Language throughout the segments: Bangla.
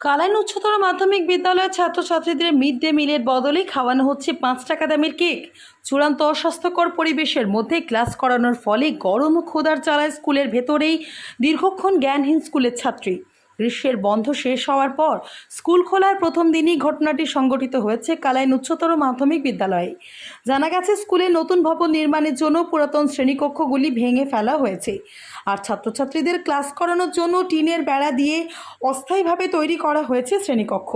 কালাইন উচ্চতর মাধ্যমিক বিদ্যালয়ের ছাত্রছাত্রীদের মিড ডে মিলের বদলে খাওয়ানো হচ্ছে পাঁচ টাকা দামের কেক। চূড়ান্ত অস্বাস্থ্যকর পরিবেশের মধ্যে ক্লাস করানোর ফলে গরম ও ক্ষুধার চালায় স্কুলের ভেতরেই দীর্ঘক্ষণ জ্ঞানহীন স্কুলের ছাত্রী। গ্রীষ্মের বন্ধ শেষ হওয়ার পর স্কুল খোলার প্রথম দিনই ঘটনাটি সংঘটিত হয়েছে কালাইন উচ্চতর মাধ্যমিক বিদ্যালয়ে। জানা গেছে, স্কুলে নতুন ভবন নির্মাণের জন্য পুরাতন শ্রেণীকক্ষগুলি ভেঙে ফেলা হয়েছে। আর ছাত্রছাত্রীদের ক্লাস করানোর জন্য টিনের বেড়া দিয়ে অস্থায়ীভাবে তৈরি করা হয়েছে শ্রেণীকক্ষ।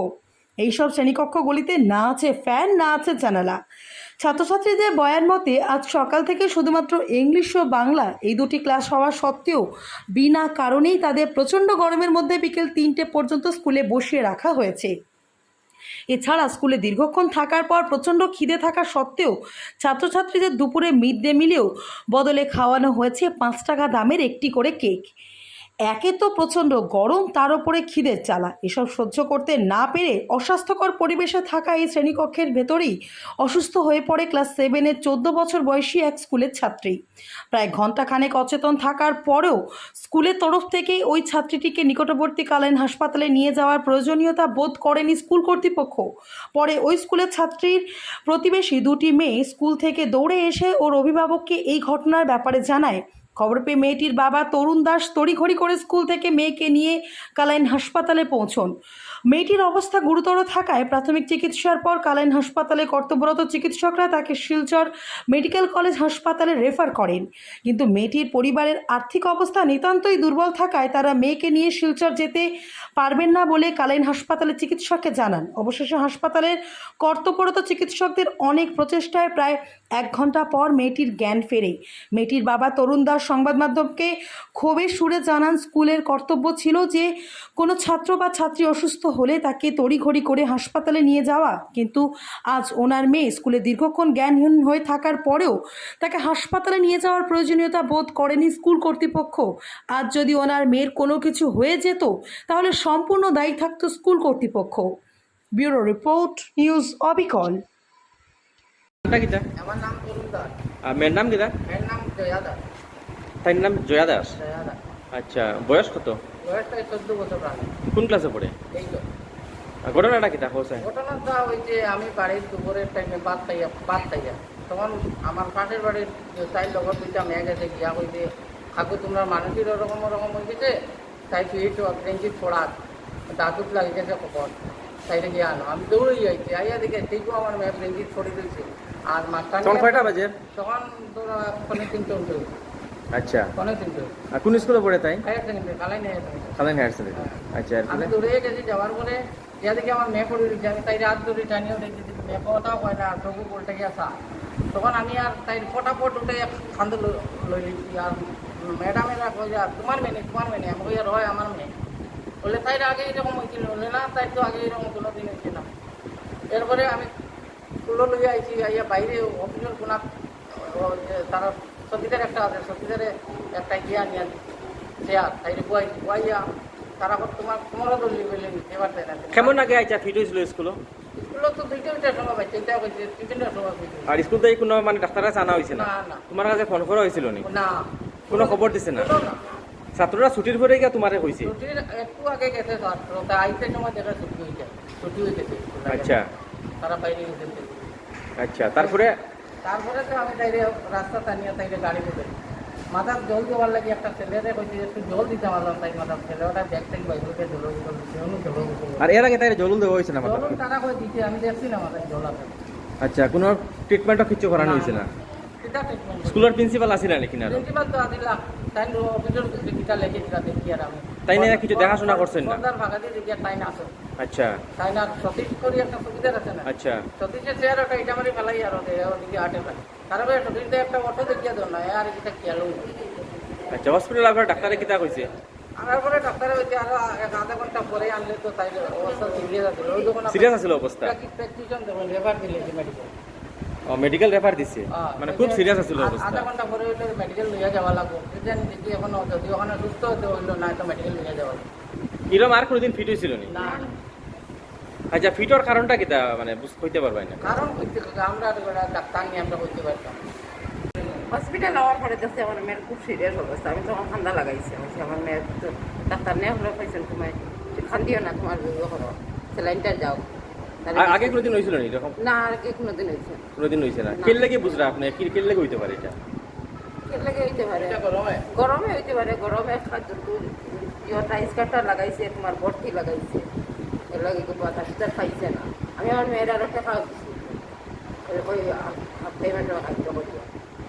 এইসব শ্রেণীকক্ষগুলিতে না আছে ফ্যান, না আছে জানালা। ছাত্রছাত্রীদের বয়ান মতে, আজ সকাল থেকে শুধুমাত্র ইংলিশ ও বাংলা এই দুটি ক্লাস হওয়া সত্ত্বেও বিনা কারণেই তাদের প্রচণ্ড গরমের মধ্যে বিকেল তিনটে পর্যন্ত স্কুলে বসিয়ে রাখা হয়েছে। এছাড়া স্কুলে দীর্ঘক্ষণ থাকার পর প্রচণ্ড খিদে থাকা সত্ত্বেও ছাত্রছাত্রীদের দুপুরে মিড ডে মিলেও বদলে খাওয়ানো হয়েছে পাঁচ টাকা দামের একটি করে কেক। একে তো প্রচণ্ড গরম, তার ওপরে খিদের চালা। এসব সহ্য করতে না পেরে অস্বাস্থ্যকর পরিবেশে থাকা এই শ্রেণীকক্ষের ভেতরেই অসুস্থ হয়ে পড়ে ক্লাস সেভেনের চোদ্দ বছর বয়সী এক স্কুলের ছাত্রী। প্রায় ঘণ্টাখানেক অচেতন থাকার পরেও স্কুলের তরফ থেকেই ওই ছাত্রীটিকে নিকটবর্তীকালীন হাসপাতালে নিয়ে যাওয়ার প্রয়োজনীয়তা বোধ করেনি স্কুল কর্তৃপক্ষ। পরে ওই স্কুলের ছাত্রীর প্রতিবেশী দুটি মেয়ে স্কুল থেকে দৌড়ে এসে ওর অভিভাবককে এই ঘটনার ব্যাপারে জানায়। খবর পেয়ে মেয়েটির বাবা তরুণ দাস তড়িঘড়ি করে স্কুল থেকে মেয়েকে নিয়ে কালাইন হাসপাতালে পৌঁছন। মেয়েটির অবস্থা গুরুতর থাকায় প্রাথমিক চিকিৎসার পর কালাইন হাসপাতালে কর্তব্যরত চিকিৎসকরা তাকে শিলচর মেডিকেল কলেজ হাসপাতালে রেফার করেন। কিন্তু মেয়েটির পরিবারের আর্থিক অবস্থা নিতান্তই দুর্বল থাকায় তারা মেয়েকে নিয়ে শিলচর যেতে পারবেন না বলে কালাইন হাসপাতালে চিকিৎসককে জানান। অবশেষে হাসপাতালের কর্তব্যরত চিকিৎসকদের অনেক প্রচেষ্টায় প্রায় এক ঘণ্টা পর মেয়েটির জ্ঞান ফেরে। মেয়েটির বাবা তরুণ দাস সংবাদ মাধ্যমকে ক্ষোভের সুরে জানান, স্কুলের কর্তব্য ছিল যে কোনো ছাত্র বা ছাত্রী অসুস্থ হলে তাকে তড়িঘড়ি করে হাসপাতালে নিয়ে যাওয়া। কিন্তু আজ ওনার মেয়ে স্কুলে দীর্ঘক্ষণ জ্ঞানহীন হয়ে থাকার পরেও তাকে হাসপাতালে নিয়ে যাওয়ার প্রয়োজনীয়তা বোধ করেনি স্কুল কর্তৃপক্ষ। আজ যদি ওনার মেয়ের কোনো কিছু হয়ে যেত তাহলে সম্পূর্ণ দায়ী থাকতো স্কুল কর্তৃপক্ষ। ব্যুরো রিপোর্ট নিউজ অবিকল। আমার নাম মেয়ের নাম কিতা এর নাম জয়া দাস। তার নাম জয়া দাস? জয়া দাস। আচ্ছা বয়স কত? বয়সটা চোদ্দ বছর কোন ক্লাসে পড়ে? এই তো। আর ঘটনাটা কিতা হোসে ঘটনাটা ওই যে আমি বাড়ির দুপুরের টাইমে বাদ খাইয়া বাদ খাইয়া তখন আমার পাশের বাড়ির তাই লগর দুইটা মেয়ে গেছে গিয়া কইছে কাকু তোমরা মানুষের ওরকম ওরকম হয়ে গেছে তাই ফিট ট্রেঞ্চিত পড়াত দাঁতুত লাগি গেছে কপট তাইলে গিয়ে আনো। আমি দৌড়ে যাইছি আইয়া দেখে ঠিকও আমার মেয়ে ট্রেঞ্চিত পড়ে দিয়েছে আর মাঝখানে তখন কয়টা বাজে? তখন তোরা ফোনে তিনটে উঠে আচ্ছা। আর কোন স্কুলে পড়ে তাই? খালেন হায়ার সেকেন্ডারি। আচ্ছা আমি দৌড়ে গেছি যাওয়ার পরে দেখি আমার মেয়ে পড়ে রয়েছে আমি তাই রাত ধরে টানিয়েও দেখছি যে মেয়ে কথাও কয় না তবু বলতে গেছা তখন আমি আর তাই ফটাফট উঠে খান্দ লই লিখছি আর ম্যাডামেরা কই যা তোমার মেয়ে তোমার মেয়ে আমি আর হয় আমার মেয়ে। বলে তাই আগে এরকম হয়েছিল বলে না তাই তো আগে এরকম কোনো দিন হয়েছে না। এরপরে আমি তুলো লইয়া আইছি আইয়া বাইরে অফিসের কোনা তারা সতীদার একটা আছে সতীদারে একটা গিয়া নিয়ে চেয়ার তাইলে বুয়াই বুয়াইয়া তারা তোমার তোমারও তো লিবেলে এবার তাই না কেমন আগে আইছা ফিট হয়েছিল স্কুল স্কুলে তো দুইটা দুইটার সময় পাইছে এটা কইছে তিনটার সময় পাইছে। আর স্কুল থেকে কোনো মানে কাছে হয়েছে না? তোমার কাছে ফোন করা হয়েছিল নি? না। কোনো খবর দিছে না? ছাত্ররা ছুটির পরে গিয়ে তোমারে হয়েছে ছুটির একটু আগে গেছে ছাত্র তা আইতে সময় দেখা ছুটি যায় ছুটি হয়ে গেছে আচ্ছা। তারা বাইরে গেছে। আচ্ছা তারপরে তারপরে তো আমি তাইলে রাস্তা টানিয়ে তাইলে গাড়ি করে মাথার জল দেওয়ার লাগে একটা ছেলেরে কইছে একটু জল দিতে পারলাম তাই মাথার ছেলে ওটা ব্যাগ ট্যাগ বাইরে জল জল জল আর এর আগে তাই জলুল দেওয়া হয়েছে না মাথা তারা কই দিচ্ছে আমি দেখছি না মাথায় জল আছে। আচ্ছা কোনো ট্রিটমেন্টও কিছু করানো হয়েছে না। স্কুলের প্রিন্সিপাল আসিল নাকি না প্রিন্সিপাল তো আদিলা তাই অফিসের কিতা লেগে দিলা দেখি আর আমি। তাই না কিছু দেখাশোনা করছেন না? আচ্ছা। তাই না সতীশ করি একটা সুবিধা আছে না? আচ্ছা। সতীশের চেয়ার একটা মারি ফেলাই আর ওদিকে আটে ফেলে তারপরে সতীশ একটা অটো দেখিয়ে দেন না আর এটা আচ্ছা হসপিটাল আপনার ডাক্তারে কিতা কইছে? তারপরে ডাক্তার হইতে আরও এক আধা ঘণ্টা পরে আনলে তো তাই অবস্থা সিরিয়াস আছে সিরিয়াস আছিল অবস্থা? প্রেসক্রিপশন দেবেন রেফার দিলে মেডিকেল মেডিকেল রেফার দিছে। মানে খুব সিরিয়াস আছিল অবস্থা আধা ঘণ্টা পরে হইলে মেডিকেল লইয়া যাওয়া লাগবো। যেন দেখি এখন যদি ওখানে সুস্থ হতে হইল না তো মেডিকেল লইয়া যাওয়া লাগবো। এরকম আর কোনোদিন ফিট হয়েছিল নি? না। আচ্ছা ফিটর কারণটা কিতা মানে বুঝ কইতে পারবাই না? কারণ হইতে আমরা ডাক্তার নিয়ে আমরা হইতে পারতাম। হসপিটাল নেওয়ার পরে দেখছি আমার মেয়ের খুব সিরিয়াস অবস্থা। আমি তখন ঠান্ডা লাগাইছি। আমার মেয়ের ডাক্তার নেওয়া হলে পাইছেন তোমায় খান্দি দিও না তোমার বিবাহ করো। স্যালাইনটা যাও। আগে কোনোদিন হয়েছিল না এরকম? না আগে কি কোনোদিন হয়েছে না। কোনোদিন হয়েছে না। কেল লেগে বুঝরা আপনি? কি কেল লেগে হইতে পারে এটা? লাগে হইতে পারে। এটা গরমে? গরমে হইতে পারে। গরমে ইয়টা স্কার্টটা লাগাইছে তোমার ভর্তি লাগাইছে। এর লাগে কি বাতাসটা খাইছে না। আমি আমার মেয়ের আরও খাওয়া দিছি। ওই পেমেন্ট খাইতে করব।